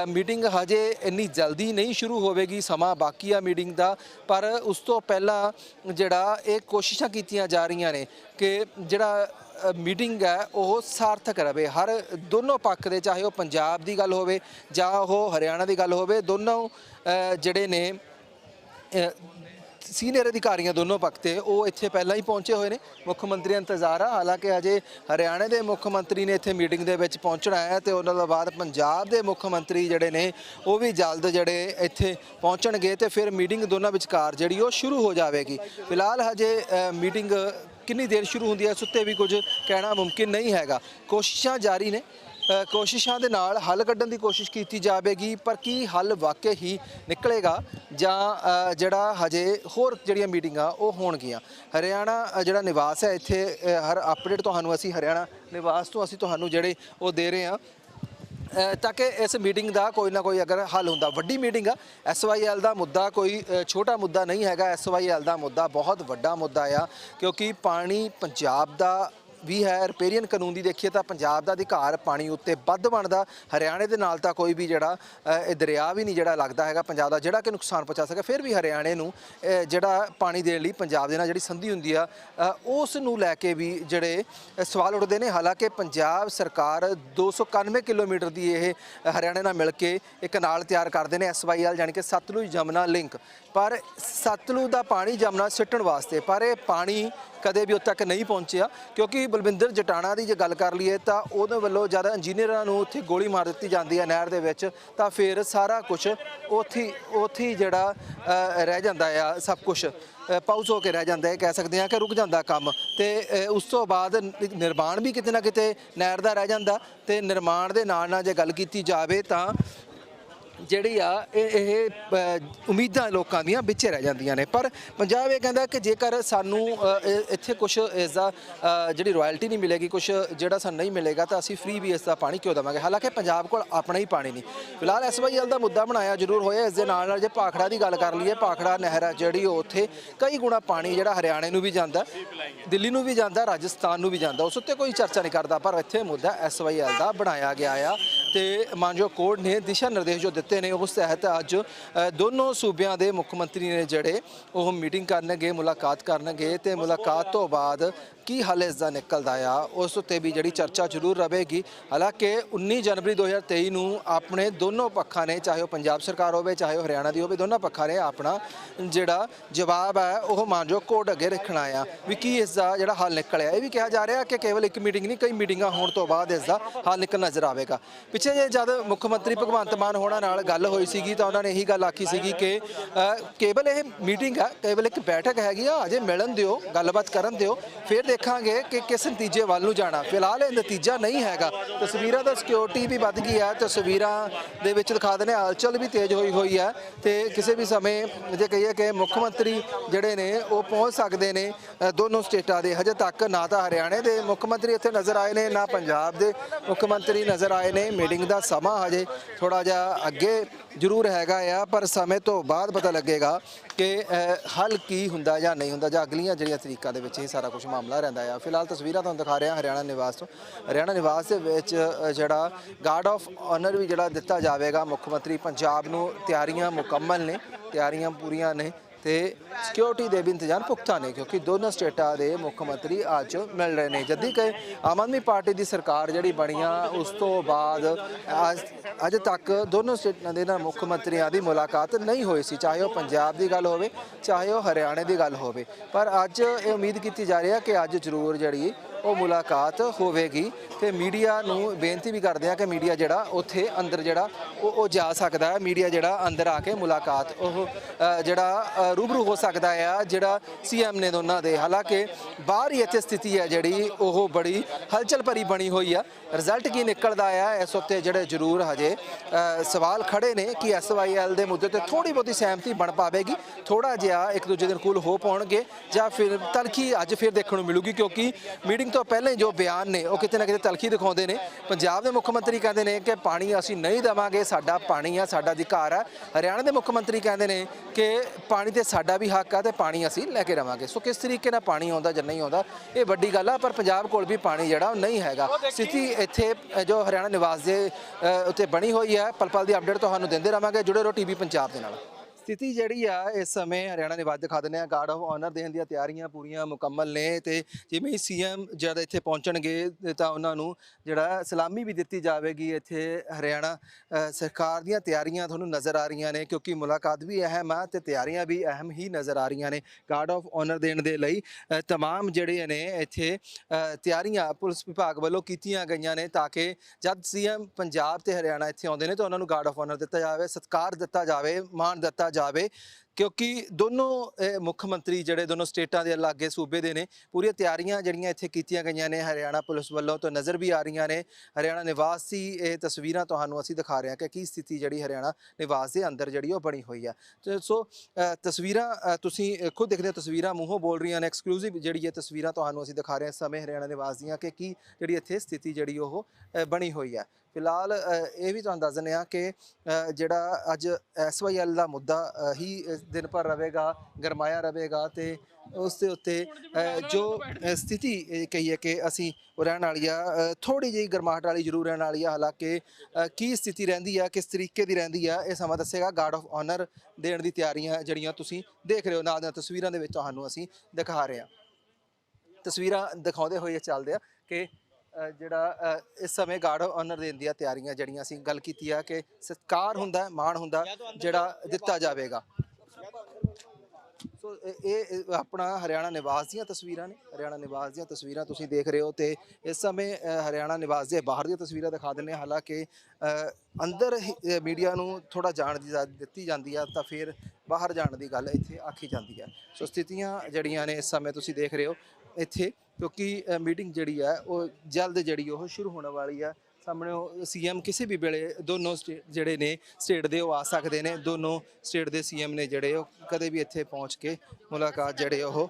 S1: ਮੀਟਿੰਗ ਹਜੇ ਇੰਨੀ ਜਲਦੀ ਨਹੀਂ ਸ਼ੁਰੂ ਹੋਵੇਗੀ, ਸਮਾਂ ਬਾਕੀ ਆ ਮੀਟਿੰਗ ਦਾ। ਪਰ ਉਸ ਤੋਂ ਪਹਿਲਾਂ ਜਿਹੜਾ ਇਹ ਕੋਸ਼ਿਸ਼ਾਂ ਕੀਤੀਆਂ ਜਾ ਰਹੀਆਂ ਨੇ ਕਿ ਜਿਹੜਾ ਮੀਟਿੰਗ ਹੈ, ਉਹ ਸਾਰਥਕ ਰਵੇ। ਹਰ ਦੋਨੋਂ ਪੱਖ ਦੇ, ਚਾਹੇ ਉਹ ਪੰਜਾਬ ਦੀ ਗੱਲ ਹੋਵੇ ਜਾਂ ਉਹ ਹਰਿਆਣਾ ਦੀ ਗੱਲ ਹੋਵੇ, ਦੋਨੋਂ ਜਿਹੜੇ ਨੇ ਸੀਨੀਅਰ ਅਧਿਕਾਰੀਆਂ ਦੋਨੋਂ ਪੱਖ ਤੇ ਉਹ ਇੱਥੇ ਪਹਿਲਾਂ ਹੀ ਪਹੁੰਚੇ ਹੋਏ ਨੇ। ਮੁੱਖ ਮੰਤਰੀ ਦਾ ਇੰਤਜ਼ਾਰ ਆ ਹਾਲਾਂਕਿ ਅਜੇ ਹਰਿਆਣਾ ਦੇ ਮੁੱਖ ਮੰਤਰੀ ਨੇ ਇੱਥੇ ਮੀਟਿੰਗ ਦੇ ਵਿੱਚ ਪਹੁੰਚਣਾ ਹੈ ਤੇ ਉਹਨਾਂ ਤੋਂ ਬਾਅਦ ਪੰਜਾਬ ਦੇ ਮੁੱਖ ਮੰਤਰੀ ਜਿਹੜੇ ਨੇ, ਉਹ ਵੀ ਜਲਦ ਜਿਹੜੇ ਇੱਥੇ ਪਹੁੰਚਣਗੇ ਤੇ ਫਿਰ ਮੀਟਿੰਗ ਦੋਨਾਂ ਵਿਚਕਾਰ ਜਿਹੜੀ ਉਹ ਸ਼ੁਰੂ ਹੋ ਜਾਵੇਗੀ। ਫਿਲਹਾਲ ਹਜੇ ਮੀਟਿੰਗ ਕਿੰਨੀ ਦੇਰ ਸ਼ੁਰੂ ਹੁੰਦੀ ਹੈ, ਇਸ ਉੱਤੇ ਵੀ ਕੁਝ ਕਹਿਣਾ ਮੁਮਕਿਨ ਨਹੀਂ ਹੈਗਾ। ਕੋਸ਼ਿਸ਼ਾਂ ਜਾਰੀ ਨੇ। ਕੋਸ਼ਿਸ਼ਾਂ ਦੇ ਨਾਲ ਹੱਲ ਕੱਢਣ ਦੀ ਕੋਸ਼ਿਸ਼ ਕੀਤੀ ਜਾਵੇਗੀ, ਪਰ ਕੀ ਹੱਲ ਵਾਕਈ ਹੀ ਨਿਕਲੇਗਾ ਜਾਂ ਜਿਹੜਾ ਹਜੇ ਹੋਰ ਜਿਹੜੀਆਂ ਮੀਟਿੰਗਾਂ ਉਹ ਹੋਣਗੀਆਂ? ਹਰਿਆਣਾ ਜਿਹੜਾ ਨਿਵਾਸ ਹੈ ਇੱਥੇ ਹਰ ਅਪਡੇਟ ਤੁਹਾਨੂੰ ਅਸੀਂ ਹਰਿਆਣਾ ਨਿਵਾਸ ਤੋਂ ਅਸੀਂ ਤੁਹਾਨੂੰ ਜਿਹੜੇ ਉਹ ਦੇ ਰਹੇ ਹਾਂ। ਤਾਂ ਕਿ ਇਸ ਮੀਟਿੰਗ ਦਾ ਕੋਈ ਨਾ ਕੋਈ ਅਗਰ ਹੱਲ ਹੁੰਦਾ। ਵੱਡੀ ਮੀਟਿੰਗ ਆ। ਐਸਵਾਈਐਲ ਦਾ ਮੁੱਦਾ ਕੋਈ ਛੋਟਾ ਮੁੱਦਾ ਨਹੀਂ ਹੈਗਾ। ਐਸਵਾਈਐਲ ਦਾ ਮੁੱਦਾ ਬਹੁਤ ਵੱਡਾ ਮੁੱਦਾ ਆ, ਕਿਉਂਕਿ ਪਾਣੀ ਪੰਜਾਬ ਦਾ ਵੀ ਹੈ। ਰਿਪੇਰੀਅਨ ਕਾਨੂੰਨ ਦੀ ਦੇਖੀਏ ਤਾਂ ਪੰਜਾਬ ਦਾ ਅਧਿਕਾਰ ਪਾਣੀ ਉੱਤੇ ਵੱਧ ਬਣਦਾ। ਹਰਿਆਣੇ ਦੇ ਨਾਲ ਤਾਂ ਕੋਈ ਵੀ ਜਿਹੜਾ ਇਹ ਦਰਿਆ ਵੀ ਨਹੀਂ ਜਿਹੜਾ ਲੱਗਦਾ ਹੈਗਾ ਪੰਜਾਬ ਦਾ, ਜਿਹੜਾ ਕਿ ਨੁਕਸਾਨ ਪਹੁੰਚਾ ਸਕੇ, ਫਿਰ ਵੀ ਹਰਿਆਣੇ ਨੂੰ ਜਿਹੜਾ ਪਾਣੀ ਦੇਣ ਲਈ ਪੰਜਾਬ ਦੇ ਨਾਲ ਜਿਹੜੀ ਸੰਧੀ ਹੁੰਦੀ ਆ ਉਸ ਨੂੰ ਲੈ ਕੇ ਵੀ ਜਿਹੜੇ ਸਵਾਲ ਉੱਠਦੇ ਨੇ। ਹਾਲਾਂਕਿ ਪੰਜਾਬ ਸਰਕਾਰ 291 ਕਿਲੋਮੀਟਰ ਦੀ ਇਹ ਹਰਿਆਣੇ ਨਾਲ ਮਿਲ ਕੇ ਇੱਕ ਨਾਲ ਤਿਆਰ ਕਰਦੇ ਨੇ। ਐਸਵਾਈਐਲ ਯਾਨੀ ਕਿ ਸਤਲੁਜ ਜਮਨਾ ਲਿੰਕ। ਪਰ ਸਤਲੁਜ ਦਾ ਪਾਣੀ ਜਮਨਾ ਸਿੱਟਣ ਵਾਸਤੇ, ਪਰ ਇਹ ਪਾਣੀ ਕਦੇ ਵੀ ਉੱਥੇ ਤੱਕ ਨਹੀਂ ਪਹੁੰਚਿਆ। ਕਿਉਂਕਿ ਬਲਵਿੰਦਰ ਜਟਾਣਾ ਦੀ ਜੇ ਗੱਲ ਕਰ ਲਈਏ ਤਾਂ ਉਹਦੇ ਵੱਲੋਂ ਜਦ ਇੰਜੀਨੀਅਰਾਂ ਨੂੰ ਉੱਥੇ ਗੋਲੀ ਮਾਰ ਦਿੱਤੀ ਜਾਂਦੀ ਹੈ ਨਹਿਰ ਦੇ ਵਿੱਚ। ਤਾਂ ਫਿਰ ਸਾਰਾ ਕੁਝ ਉੱਥੇ ਉੱਥੇ ਜਿਹੜਾ ਰਹਿ ਜਾਂਦਾ ਆ, ਸਭ ਕੁਝ ਪਾਉਸ ਹੋ ਕੇ ਰਹਿ ਜਾਂਦਾ ਹੈ, ਕਹਿ ਸਕਦੇ ਹਾਂ ਕਿ ਰੁਕ ਜਾਂਦਾ ਕੰਮ। ਤੇ ਉਸ ਤੋਂ ਬਾਅਦ ਨਿਰਮਾਣ ਵੀ ਕਿਤੇ ਨਾ ਕਿਤੇ ਨਹਿਰ ਦਾ ਰਹਿ ਜਾਂਦਾ। ਤੇ ਨਿਰਮਾਣ ਦੇ ਨਾਲ ਨਾਲ ਜੇ ਗੱਲ ਕੀਤੀ ਜਾਵੇ ਤਾਂ ਜਿਹੜੀ ਆ ਇਹ ਇਹ ਅ, ਉਮੀਦਾਂ ਲੋਕਾਂ ਦੀਆਂ ਵਿੱਚ ਰਹਿ ਜਾਂਦੀਆਂ ਨੇ। ਪਰ ਪੰਜਾਬ ਇਹ ਕਹਿੰਦਾ ਕਿ ਜੇਕਰ ਸਾਨੂੰ ਅ, ਇਹ- ਇੱਥੇ ਕੁਝ ਇਸ ਦਾ ਅ, ਜਿਹੜੀ ਰਾਇਲਟੀ ਨਹੀਂ ਮਿਲੇਗੀ ਕੁਝ ਜਿਹੜਾ ਸਾਨੂੰ ਨਹੀਂ ਮਿਲੇਗਾ ਤਾਂ ਅਸੀਂ ਫ੍ਰੀ ਵੀ ਇਸ ਦਾ ਪਾਣੀ ਕਿਉਂ ਦੇਵਾਂਗੇ? ਹਾਲਾਂਕਿ ਪੰਜਾਬ ਕੋਲ ਆਪਣਾ ਹੀ ਪਾਣੀ ਨਹੀਂ। ਫਿਲਹਾਲ ਐਸਵਾਈਐਲ ਦਾ ਮੁੱਦਾ ਬਣਾਇਆ ਜ਼ਰੂਰ ਹੋਇਆ। ਇਸ ਦੇ ਨਾਲ ਨਾਲ ਜੇ ਭਾਖੜਾ ਦੀ ਗੱਲ ਕਰ ਲਈਏ ਭਾਖੜਾ ਨਹਿਰ ਆ ਜਿਹੜੀ ਉਹ ਉੱਥੇ ਕਈ ਗੁਣਾ ਪਾਣੀ ਜਿਹੜਾ ਹਰਿਆਣੇ ਨੂੰ ਵੀ ਜਾਂਦਾ ਦਿੱਲੀ ਨੂੰ ਵੀ ਜਾਂਦਾ ਰਾਜਸਥਾਨ ਨੂੰ ਵੀ ਜਾਂਦਾ। ਉਸ ਉੱਤੇ ਕੋਈ ਚਰਚਾ ਨਹੀਂ ਕਰਦਾ ਪਰ ਇੱਥੇ ਮੁੱਦਾ ਐਸਵਾਈਐਲ ਦਾ ਬਣਾਇਆ ਗਿਆ ਆ। ਤੇ ਮਾਨਜੋ ਕੋਰਟ ਨੇ ਦਿਸ਼ਾ ਨਿਰਦੇਸ਼ ਜੋ ਦਿੱਤੇ ਨੇ ਉਸ ਤਹਿਤ ਅੱਜ ਦੋਨੋਂ ਸੂਬਿਆਂ ਦੇ ਮੁੱਖ ਮੰਤਰੀ ਨੇ ਜਿਹੜੇ ਉਹ ਮੀਟਿੰਗ ਕਰਨਗੇ, ਮੁਲਾਕਾਤ ਕਰਨਗੇ ਤੇ ਮੁਲਾਕਾਤ ਤੋਂ ਬਾਅਦ ਕੀ ਹੱਲ ਇਸ ਦਾ ਨਿਕਲਦਾ ਆ, ਉਸ ਉੱਤੇ ਵੀ ਜਿਹੜੀ ਚਰਚਾ ਜ਼ਰੂਰ ਰਹੇਗੀ। ਹਾਲਾਂਕਿ 19 ਜਨਵਰੀ 2023 ਨੂੰ ਆਪਣੇ ਦੋਨੋਂ ਪੱਖਾਂ ਨੇ, ਚਾਹੇ ਉਹ ਪੰਜਾਬ ਸਰਕਾਰ ਹੋਵੇ, ਚਾਹੇ ਉਹ ਹਰਿਆਣਾ ਦੀ ਹੋਵੇ, ਦੋਨਾਂ ਪੱਖਾਂ ਨੇ ਆਪਣਾ ਜਿਹੜਾ ਜਵਾਬ ਹੈ, ਉਹ ਮਾਨਜੋ ਕੋਰਟ ਅੱਗੇ ਰੱਖਣਾ ਆ। ਵੀ ਕੀ ਇਸ ਦਾ ਜਿਹੜਾ ਹੱਲ ਨਿਕਲਿਆ? ਇਹ ਵੀ ਕਿਹਾ ਜਾ ਰਿਹਾ ਕਿ ਕੇਵਲ ਇੱਕ ਮੀਟਿੰਗ ਨਹੀਂ, ਕਈ ਮੀਟਿੰਗਾਂ ਹੋਣ ਤੋਂ ਬਾਅਦ ਇਸ ਦਾ ਹੱਲ ਨਿਕਲ ਨਜ਼ਰ ਆਵੇਗਾ। ਪਿੱਛੇ ਜੇ ਜਦ ਮੁੱਖ ਮੰਤਰੀ ਭਗਵੰਤ ਮਾਨ ਹੋਣਾ ਨਾਲ ਗੱਲ ਹੋਈ ਸੀਗੀ ਤਾਂ ਉਹਨਾਂ ਨੇ ਇਹੀ ਗੱਲ ਆਖੀ ਸੀਗੀ ਕਿ ਕੇਵਲ ਇਹ ਮੀਟਿੰਗ ਹੈ ਕੇਵਲ ਇੱਕ ਬੈਠਕ ਹੈਗੀ ਆ ਅਜੇ ਮਿਲਣ ਦਿਓ, ਗੱਲਬਾਤ ਕਰਨ ਦਿਓ, ਫਿਰ ਦੇਖਾਂਗੇ ਕਿ ਕਿਸ ਨਤੀਜੇ ਵੱਲ ਨੂੰ ਜਾਣਾ। ਫਿਲਹਾਲ ਇਹ ਨਤੀਜਾ ਨਹੀਂ ਹੈਗਾ। ਤਸਵੀਰਾਂ ਦਾ ਸਿਕਿਉਰਿਟੀ ਵੀ ਵੱਧ ਗਈ ਹੈ ਤਸਵੀਰਾਂ ਦੇ ਵਿੱਚ ਦਿਖਾ ਦਨੇ ਹਲਚਲ ਵੀ ਤੇਜ਼ ਹੋਈ ਹੋਈ ਹੈ ਤੇ ਕਿਸੇ ਵੀ ਸਮੇਂ ਜੇ ਕਹੀਏ ਕਿ ਮੁੱਖ ਮੰਤਰੀ ਜਿਹੜੇ ਨੇ, ਉਹ ਪਹੁੰਚ ਸਕਦੇ ਨੇ ਦੋਨੋਂ ਸਟੇਟਾਂ ਦੇ। ਹਜੇ ਤੱਕ ਨਾ ਤਾਂ ਹਰਿਆਣੇ ਦੇ ਮੁੱਖ ਮੰਤਰੀ ਇੱਥੇ ਨਜ਼ਰ ਆਏ ਨੇ, ਨਾ ਪੰਜਾਬ ਦੇ ਮੁੱਖ ਮੰਤਰੀ ਨਜ਼ਰ ਆਏ ਨੇ ਮੀਟਿੰਗ ਦਾ ਸਮਾਂ ਹਜੇ ਥੋੜਾ ਜਿਹਾ ਅੱਗੇ ਜ਼ਰੂਰ ਹੈਗਾ ਆ, ਪਰ ਸਮੇਂ ਤੋਂ ਬਾਅਦ ਪਤਾ ਲੱਗੇਗਾ ਕਿ ਹੱਲ ਕੀ ਹੁੰਦਾ ਜਾਂ ਨਹੀਂ ਹੁੰਦਾ ਜਾਂ ਅਗਲੀਆਂ ਜਿਹੜੀਆਂ ਤਰੀਕਾਂ ਦੇ ਵਿੱਚ ਇਹ ਸਾਰਾ ਕੁਝ ਮਾਮਲਾ ਰਹਿੰਦਾ ਆ। ਫਿਲਹਾਲ ਤਸਵੀਰਾਂ ਤੁਹਾਨੂੰ ਦਿਖਾ ਰਿਹਾ ਹਰਿਆਣਾ ਨਿਵਾਸ ਤੋਂ। ਹਰਿਆਣਾ ਨਿਵਾਸ ਦੇ ਵਿੱਚ ਜਿਹੜਾ ਗਾਰਡ ਆਫ ਆਨਰ ਵੀ ਜਿਹੜਾ ਦਿੱਤਾ ਜਾਵੇਗਾ, ਮੁੱਖ ਮੰਤਰੀ ਪੰਜਾਬ ਨੂੰ ਤਿਆਰੀਆਂ ਮੁਕੰਮਲ ਨੇ, ਤਿਆਰੀਆਂ ਪੂਰੀਆਂ ਨੇ। ਤੇ ਸਿਕਿਉਰਿਟੀ ਦੇ ਵੀ ਇੰਤਜ਼ਾਮ ਪੁਖਤਾ ਨੇ, ਕਿਉਂਕਿ ਦੋਨੋਂ ਸਟੇਟਾਂ ਦੇ ਮੁੱਖ ਮੰਤਰੀ ਅੱਜ ਮਿਲ ਰਹੇ ਨੇ। ਜਦੀ ਕਿ ਆਮ ਆਦਮੀ ਪਾਰਟੀ ਦੀ ਸਰਕਾਰ ਜਿਹੜੀ ਬਣੀ ਆ, ਉਸ ਤੋਂ ਬਾਅਦ ਅੱਜ ਅੱਜ ਤੱਕ ਦੋਨੋਂ ਸਟੇਟਾਂ ਦੇ ਨਾਲ ਮੁੱਖ ਮੰਤਰੀਆਂ ਦੀ ਮੁਲਾਕਾਤ ਨਹੀਂ ਹੋਈ ਸੀ, ਚਾਹੇ ਉਹ ਪੰਜਾਬ ਦੀ ਗੱਲ ਹੋਵੇ, ਚਾਹੇ ਉਹ ਹਰਿਆਣੇ ਦੀ ਗੱਲ ਹੋਵੇ। ਪਰ ਅੱਜ ਇਹ ਉਮੀਦ ਕੀਤੀ ਜਾ ਰਹੀ ਹੈ ਕਿ ਅੱਜ ਜ਼ਰੂਰ ਜਿਹੜੀ ਉਹ ਮੁਲਾਕਾਤ ਹੋਵੇਗੀ ਤੇ ਮੀਡੀਆ ਨੂੰ ਬੇਨਤੀ ਵੀ ਕਰਦੇ ਆ ਕਿ ਮੀਡੀਆ ਜਿਹੜਾ ਉੱਥੇ ਅੰਦਰ ਜਿਹੜਾ ਉਹ ਉਹ ਜਾ ਸਕਦਾ ਹੈ। ਮੀਡੀਆ ਜਿਹੜਾ ਅੰਦਰ ਆ ਕੇ ਮੁਲਾਕਾਤ ਉਹ ਜਿਹੜਾ ਰੂਬਰੂ ਹੋ ਸਕਦਾ ਆ, ਜਿਹੜਾ ਸੀਐਮ ਨੇ ਦੋਨਾਂ ਦੇ। ਹਾਲਾਂਕਿ ਬਾਹਰ ਹੀ ਇੱਥੇ ਸਥਿਤੀ ਹੈ ਜਿਹੜੀ ਉਹ ਬੜੀ ਹਲਚਲ ਭਰੀ ਬਣੀ ਹੋਈ ਆ। ਰਿਜ਼ਲਟ ਕੀ ਨਿਕਲਦਾ ਆ, ਇਸ ਉੱਤੇ ਜਿਹੜੇ ਜ਼ਰੂਰ ਹਜੇ ਸਵਾਲ ਖੜੇ ਨੇ ਕਿ ਐਸਵਾਈਐਲ ਦੇ ਮੁੱਦੇ ਤੇ ਥੋੜੀ ਬਹੁਤੀ ਸਹਿਮਤੀ ਬਣ ਪਾਵੇਗੀ। ਥੋੜਾ ਜਿਹਾ ਇੱਕ ਦੂਜੇ ਦੇ ਅਨੁਕੂਲ ਹੋ ਪਾਉਣਗੇ ਜਾਂ ਫਿਰ ਤਲਖੀ ਅੱਜ ਫਿਰ ਦੇਖਣ ਨੂੰ ਮਿਲੂਗੀ ਕਿਉਂਕਿ ਮੀਟਿੰਗ ਤੋਂ ਪਹਿਲਾਂ ਹੀ ਜੋ ਬਿਆਨ ਨੇ, ਉਹ ਕਿਤੇ ਨਾ ਕਿਤੇ ਤਲਖੀ ਦਿਖਾਉਂਦੇ ਨੇ। ਪੰਜਾਬ ਦੇ ਮੁੱਖ ਮੰਤਰੀ ਕਹਿੰਦੇ ਨੇ ਕਿ ਪਾਣੀ ਅਸੀਂ ਨਹੀਂ ਦੇਵਾਂਗੇ, ਸਾਡਾ ਪਾਣੀ ਆ, ਸਾਡਾ ਅਧਿਕਾਰ ਆ। ਹਰਿਆਣਾ ਦੇ ਮੁੱਖ ਮੰਤਰੀ ਕਹਿੰਦੇ ਨੇ ਕਿ ਪਾਣੀ ਤੇ ਸਾਡਾ ਵੀ ਹੱਕ ਆ ਤੇ ਪਾਣੀ ਅਸੀਂ ਲੈ ਕੇ ਰਵਾਂਗੇ। ਸੋ ਕਿਸ ਤਰੀਕੇ ਨਾਲ ਪਾਣੀ ਆਉਂਦਾ ਜਾਂ ਨਹੀਂ ਆਉਂਦਾ, ਇਹ ਵੱਡੀ ਗੱਲ ਆ, ਪਰ ਪੰਜਾਬ ਕੋਲ ਵੀ ਪਾਣੀ ਜਿਹੜਾ ਉਹ ਨਹੀਂ ਹੈਗਾ। ਸਥਿਤੀ ਇੱਥੇ ਜੋ ਹਰਿਆਣਾ ਨਿਵਾਸ ਦੇ ਉੱਤੇ ਬਣੀ ਹੋਈ ਹੈ ਪਲ ਪਲ ਦੀ ਅਪਡੇਟ ਤੁਹਾਨੂੰ ਦਿੰਦੇ ਰਵਾਂਗੇ। ਜੁੜੇ ਰਹੋ ਟੀਵੀ ਪੰਜਾਬ ਦੇ ਨਾਲ। ਸਥਿਤੀ ਜਿਹੜੀ ਆ ਇਸ ਸਮੇਂ ਹਰਿਆਣਾ ਨੇ ਵੱਧ ਦਿਖਾ ਦਿੰਦੇ ਆ ਗਾਰਡ ਆਫ ਆਨਰ ਦੇਣ ਦੀਆਂ ਤਿਆਰੀਆਂ ਪੂਰੀਆਂ ਮੁਕੰਮਲ ਨੇ ਤੇ ਜਿਵੇਂ ਹੀ ਸੀਐਮ ਜਦ ਇੱਥੇ ਪਹੁੰਚਣਗੇ ਤਾਂ ਉਹਨਾਂ ਨੂੰ ਜਿਹੜਾ ਸਲਾਮੀ ਵੀ ਦਿੱਤੀ ਜਾਵੇਗੀ ਇੱਥੇ ਹਰਿਆਣਾ। ਸਰਕਾਰ ਦੀਆਂ ਤਿਆਰੀਆਂ ਤੁਹਾਨੂੰ ਨਜ਼ਰ ਆ ਰਹੀਆਂ ਨੇ ਕਿਉਂਕਿ ਮੁਲਾਕਾਤ ਵੀ ਅਹਿਮ ਆ ਤੇ ਤਿਆਰੀਆਂ ਵੀ ਅਹਿਮ ਹੀ ਨਜ਼ਰ ਆ ਰਹੀਆਂ ਨੇ ਗਾਰਡ ਆਫ ਆਨਰ ਦੇਣ ਦੇ ਲਈ। ਅ, ਤਮਾਮ ਜਿਹੜੇ ਨੇ ਇੱਥੇ ਤਿਆਰੀਆਂ ਪੁਲਿਸ ਵਿਭਾਗ ਵੱਲੋਂ ਕੀਤੀਆਂ ਗਈਆਂ ਨੇ ਤਾਂ ਕਿ ਜਦ ਸੀਐਮ ਪੰਜਾਬ ਤੇ ਹਰਿਆਣਾ ਇੱਥੇ ਆਉਂਦੇ ਨੇ ਤਾਂ ਉਹਨਾਂ ਨੂੰ ਗਾਰਡ ਆਫ ਆਨਰ ਦਿੱਤਾ ਜਾਵੇ ਸਤਿਕਾਰ ਦਿੱਤਾ ਜਾਵੇ ਮਾਣ ਦਿੱਤਾ ਜਾਵੇ, ਕਿਉਂਕਿ ਦੋਨੋਂ ਮੁੱਖ ਮੰਤਰੀ ਜਿਹੜੇ ਦੋਨੋਂ ਸਟੇਟਾਂ ਦੇ ਲਾਗੇ ਸੂਬੇ ਦੇ ਨੇ, ਪੂਰੀਆਂ ਤਿਆਰੀਆਂ ਜਿਹੜੀਆਂ ਇੱਥੇ ਕੀਤੀਆਂ ਗਈਆਂ ਨੇ ਹਰਿਆਣਾ ਪੁਲਿਸ ਵੱਲੋਂ ਤੋਂ ਨਜ਼ਰ ਵੀ ਆ ਰਹੀਆਂ ਨੇ। ਹਰਿਆਣਾ ਨਿਵਾਸ ਦੀ ਇਹ ਤਸਵੀਰਾਂ ਤੁਹਾਨੂੰ ਅਸੀਂ ਦਿਖਾ ਰਹੇ ਹਾਂ ਕਿ ਕੀ ਸਥਿਤੀ ਜਿਹੜੀ ਹਰਿਆਣਾ ਨਿਵਾਸ ਦੇ ਅੰਦਰ ਜਿਹੜੀ ਉਹ ਬਣੀ ਹੋਈ ਆ। ਸੋ ਤਸਵੀਰਾਂ ਤੁਸੀਂ ਖੁਦ ਦੇਖਦੇ ਹੋ ਤਸਵੀਰਾਂ, ਮੂੰਹੋਂ ਬੋਲ ਰਹੀਆਂ ਨੇ ਐਕਸਕਲੂਸਿਵ ਜਿਹੜੀ ਇਹ ਤਸਵੀਰਾਂ ਤੁਹਾਨੂੰ ਅਸੀਂ ਦਿਖਾ ਰਹੇ ਹਾਂ ਇਸ ਸਮੇਂ ਹਰਿਆਣਾ ਨਿਵਾਸ ਦੀਆਂ ਕਿ ਕੀ ਜਿਹੜੀ ਇੱਥੇ ਸਥਿਤੀ ਜਿਹੜੀ ਉਹ ਬਣੀ ਹੋਈ ਆ। ਫਿਲਹਾਲ ਇਹ ਵੀ ਤੁਹਾਨੂੰ ਦੱਸ ਦਿੰਦੇ ਆ ਕਿ ਜਿਹੜਾ ਅੱਜ ਐਸਵਾਈਐਲ ਦਾ ਮੁੱਦਾ ਹੀ ਦਿਨ ਭਰ ਰਹੇਗਾ, ਗਰਮਾਇਆ ਰਹੇਗਾ ਤੇ ਉਸ ਦੇ ਉੱਤੇ ਜੋ ਸਥਿਤੀ ਕਹੀਏ ਕਿ ਅਸੀਂ ਰਹਿਣ ਵਾਲੀ ਆ ਥੋੜੀ ਜਿਹੀ ਗਰਮਾਹਟ ਵਾਲੀ ਜ਼ਰੂਰ ਰਹਿਣ ਵਾਲੀ ਆ, ਹਾਲਾਂਕਿ ਕੀ ਸਥਿਤੀ ਰਹਿੰਦੀ ਆ, ਕਿਸ ਤਰੀਕੇ ਦੀ ਰਹਿੰਦੀ ਆ, ਇਹ ਸਮਾਂ ਦੱਸੇਗਾ ਗਾਰਡ ਆਫ ਆਨਰ ਦੇਣ ਦੀ ਤਿਆਰੀਆਂ ਜਿਹੜੀਆਂ ਤੁਸੀਂ ਦੇਖ ਰਹੇ ਹੋ, ਨਾਲ ਦੀਆਂ ਤਸਵੀਰਾਂ ਦੇ ਵਿੱਚ ਤੁਹਾਨੂੰ ਅਸੀਂ ਦਿਖਾ ਰਹੇ ਹਾਂ। ਤਸਵੀਰਾਂ ਦਿਖਾਉਂਦੇ ਹੋਏ ਚੱਲਦੇ ਆ ਕਿ ਜਿਹੜਾ ਇਸ ਸਮੇਂ ਗਾਰਡ ਆਨਰ ਦੇਣ ਦੀਆਂ ਤਿਆਰੀਆਂ ਜਿਹੜੀਆਂ ਅਸੀਂ ਗੱਲ ਕੀਤੀ ਆ ਕਿ ਸਤਿਕਾਰ ਹੁੰਦਾ ਮਾਣ ਹੁੰਦਾ ਜਿਹੜਾ ਦਿੱਤਾ ਜਾਵੇਗਾ। ਸੋ ਇਹ- ਆਪਣਾ ਹਰਿਆਣਾ ਨਿਵਾਸ ਦੀਆਂ ਤਸਵੀਰਾਂ ਨੇ। ਹਰਿਆਣਾ ਨਿਵਾਸ ਦੀਆਂ ਤਸਵੀਰਾਂ ਤੁਸੀਂ ਦੇਖ ਰਹੇ ਹੋ ਤੇ ਇਸ ਸਮੇਂ ਹਰਿਆਣਾ ਨਿਵਾਸ ਦੇ ਬਾਹਰ ਦੀਆਂ ਤਸਵੀਰਾਂ ਦਿਖਾ ਹਾਂ। ਹਾਲਾਂਕਿ ਅੰਦਰ ਮੀਡੀਆ ਨੂੰ ਥੋੜਾ ਜਾਣ ਦੀ ਦਿੱਤੀ ਜਾਂਦੀ ਆ ਤਾਂ ਫਿਰ ਬਾਹਰ ਜਾਣ ਦੀ ਗੱਲ ਇੱਥੇ ਆਖੀ ਜਾਂਦੀ ਹੈ ਸੋ ਸਥਿਤੀਆਂ ਜਿਹੜੀਆਂ ਨੇ ਇਸ ਸਮੇਂ ਤੁਸੀਂ ਦੇਖ ਰਹੇ ਹੋ ਇੱਥੇ ਕਿਉਂਕਿ ਮੀਟਿੰਗ ਜਿਹੜੀ ਹੈ ਉਹ ਜਲਦ ਜਿਹੜੀ ਉਹ ਸ਼ੁਰੂ ਹੋਣ ਵਾਲੀ ਆ। ਸਾਹਮਣੇ ਸੀਐਮ ਕਿਸੇ ਵੀ ਵੇਲੇ ਦੋਨੋਂ ਸਟੇ- ਜਿਹੜੇ ਨੇ ਸਟੇਟ ਦੇ ਉਹ ਆ ਸਕਦੇ ਨੇ। ਦੋਨੋਂ ਸਟੇਟ ਦੇ ਸੀਐਮ ਨੇ ਜਿਹੜੇ ਉਹ ਕਦੇ ਵੀ ਇੱਥੇ ਪਹੁੰਚ ਕੇ ਮੁਲਾਕਾਤ ਜਿਹੜੇ ਉਹ